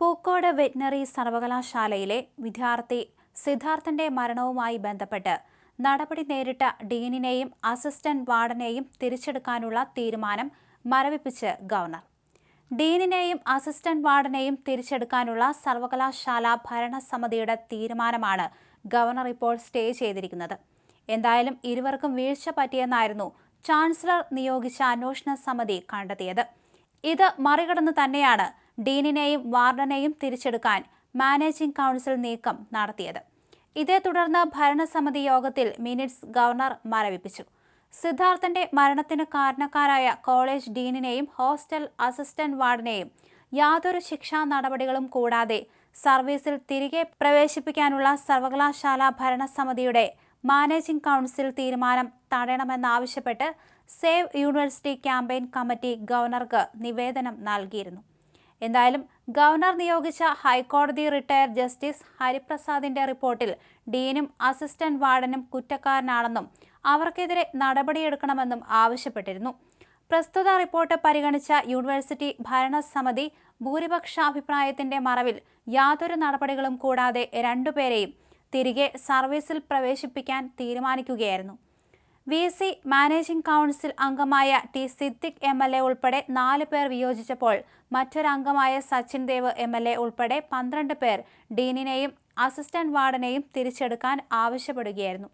Pookode veterinary സർവകലാശാലയിലെ വിദ്യാർത്ഥി സിദ്ധാർത്ഥന്റെ മരണവുമായി ബന്ധപ്പെട്ട് നടപടി നേരിട്ട ഡീനിനെയും അസിസ്റ്റന്റ് വാർഡനെയും തിരിച്ചെടുക്കാനുള്ള തീരുമാനം മരവിപ്പിച്ച് ഗവർണർ. ഡീനിനെയും അസിസ്റ്റന്റ് വാർഡനെയും തിരിച്ചെടുക്കാനുള്ള സർവകലാശാല ഭരണസമിതിയുടെ തീരുമാനമാണ് ഗവർണർ ഇപ്പോൾ സ്റ്റേ ചെയ്തിരിക്കുന്നത്. എന്തായാലും ഇരുവർക്കും വീഴ്ച പറ്റിയെന്നായിരുന്നു ചാൻസലർ നിയോഗിച്ച അന്വേഷണ സമിതി കണ്ടെത്തിയത്. ഇത് മറികടന്ന് തന്നെയാണ് ഡീനിനെയും വാർഡനെയും തിരിച്ചെടുക്കാൻ മാനേജിംഗ് കൗൺസിൽ നീക്കം നടത്തിയത്. ഇതേ തുടർന്ന് ഭരണസമിതി യോഗത്തിൽ മിനിറ്റ്സ് ഗവർണർ മരവിപ്പിച്ചു. സിദ്ധാർത്ഥന്റെ മരണത്തിന് കാരണക്കാരായ കോളേജ് ഡീനിനെയും ഹോസ്റ്റൽ അസിസ്റ്റന്റ് വാർഡിനെയും യാതൊരു ശിക്ഷാ നടപടികളും കൂടാതെ സർവീസിൽ തിരികെ പ്രവേശിപ്പിക്കാനുള്ള സർവകലാശാല ഭരണസമിതിയുടെ മാനേജിംഗ് കൗൺസിൽ തീരുമാനം തടയണമെന്നാവശ്യപ്പെട്ട് സേവ് യൂണിവേഴ്സിറ്റി ക്യാമ്പയിൻ കമ്മിറ്റി ഗവർണർക്ക് നിവേദനം നൽകിയിരുന്നു. എന്തായാലും ഗവർണർ നിയോഗിച്ച ഹൈക്കോടതി റിട്ടയർ ജസ്റ്റിസ് ഹരിപ്രസാദിന്റെ റിപ്പോർട്ടിൽ ഡീനും അസിസ്റ്റന്റ് വാർഡനും കുറ്റക്കാരനാണെന്നും അവർക്കെതിരെ നടപടിയെടുക്കണമെന്നും ആവശ്യപ്പെട്ടിരുന്നു. പ്രസ്തുത റിപ്പോർട്ട് പരിഗണിച്ച യൂണിവേഴ്സിറ്റി ഭരണസമിതി ഭൂരിപക്ഷാഭിപ്രായത്തിന്റെ മറവിൽ യാതൊരു നടപടികളും കൂടാതെ രണ്ടുപേരെയും തിരികെ സർവീസിൽ പ്രവേശിപ്പിക്കാൻ തീരുമാനിക്കുകയായിരുന്നു. വി സി മാനേജിംഗ് കൗൺസിൽ അംഗമായ T Siddique M L A ഉൾപ്പെടെ നാല് പേർ വിയോജിച്ചപ്പോൾ മറ്റൊരംഗമായ Sachin Dev M L A ഉൾപ്പെടെ പന്ത്രണ്ട് പേർ ഡീനിനെയും അസിസ്റ്റന്റ് വാർഡനെയും തിരിച്ചെടുക്കാൻ ആവശ്യപ്പെടുകയായിരുന്നു.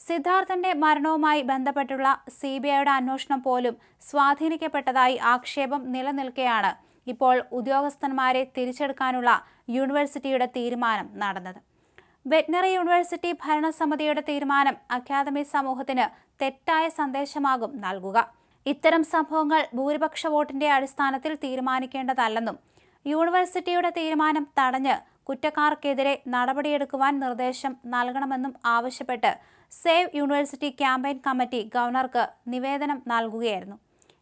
സിദ്ധാർത്ഥന്റെ മരണവുമായി ബന്ധപ്പെട്ടുള്ള സി ബി ഐയുടെ അന്വേഷണം പോലും സ്വാധീനിക്കപ്പെട്ടതായി ആക്ഷേപം നിലനിൽക്കെയാണ് ഇപ്പോൾ ഉദ്യോഗസ്ഥന്മാരെ തിരിച്ചെടുക്കാനുള്ള യൂണിവേഴ്സിറ്റിയുടെ തീരുമാനം നടന്നത്. വെറ്റിനറി യൂണിവേഴ്സിറ്റി ഭരണസമിതിയുടെ തീരുമാനം അക്കാദമി സമൂഹത്തിന് തെറ്റായ സന്ദേശമാകും നൽകുക. ഇത്തരം സംഭവങ്ങൾ ഭൂരിപക്ഷ വോട്ടിന്റെ അടിസ്ഥാനത്തിൽ തീരുമാനിക്കേണ്ടതല്ലെന്നും യൂണിവേഴ്സിറ്റിയുടെ തീരുമാനം തടഞ്ഞ് കുറ്റക്കാർക്കെതിരെ നടപടിയെടുക്കുവാൻ നിർദ്ദേശം നൽകണമെന്നും ആവശ്യപ്പെട്ട് സേവ് യൂണിവേഴ്സിറ്റി ക്യാമ്പയിൻ കമ്മിറ്റി ഗവർണർക്ക് നിവേദനം നൽകുകയായിരുന്നു.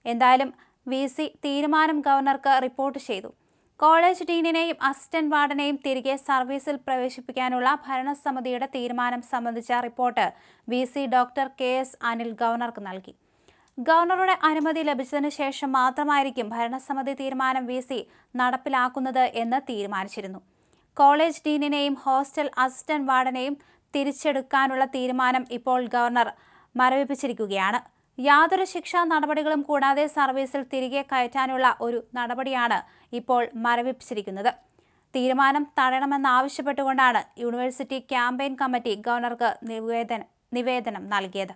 എന്തായാലും വി തീരുമാനം ഗവർണർക്ക് റിപ്പോർട്ട് ചെയ്തു. കോളേജ് ഡീനിനെയും അസിസ്റ്റന്റ് വാർഡനെയും തിരികെ സർവീസിൽ പ്രവേശിപ്പിക്കാനുള്ള ഭരണസമിതിയുടെ തീരുമാനം സംബന്ധിച്ച report V C doctor K S Anil ഗവർണർക്ക് നൽകി. ഗവർണറുടെ അനുമതി ലഭിച്ചതിന് ശേഷം മാത്രമായിരിക്കും ഭരണസമിതി തീരുമാനം വി സി നടപ്പിലാക്കുന്നത് എന്ന് തീരുമാനിച്ചിരുന്നു. കോളേജ് ഡീനിനെയും ഹോസ്റ്റൽ അസിസ്റ്റന്റ് വാർഡനെയും തിരിച്ചെടുക്കാനുള്ള തീരുമാനം ഇപ്പോൾ ഗവർണർ മരവിപ്പിച്ചിരിക്കുകയാണ്. യാതൊരു ശിക്ഷാ നടപടികളും കൂടാതെ സർവീസിൽ തിരികെ കയറ്റാനുള്ള ഒരു നടപടിയാണ് ഇപ്പോൾ മരവിപ്പിച്ചിരിക്കുന്നത്. തീരുമാനം തടയണമെന്നാവശ്യപ്പെട്ടുകൊണ്ടാണ് യൂണിവേഴ്സിറ്റി ക്യാമ്പയിൻ കമ്മിറ്റി ഗവർണർക്ക് നിവേദനം നിവേദനം നൽകിയത്.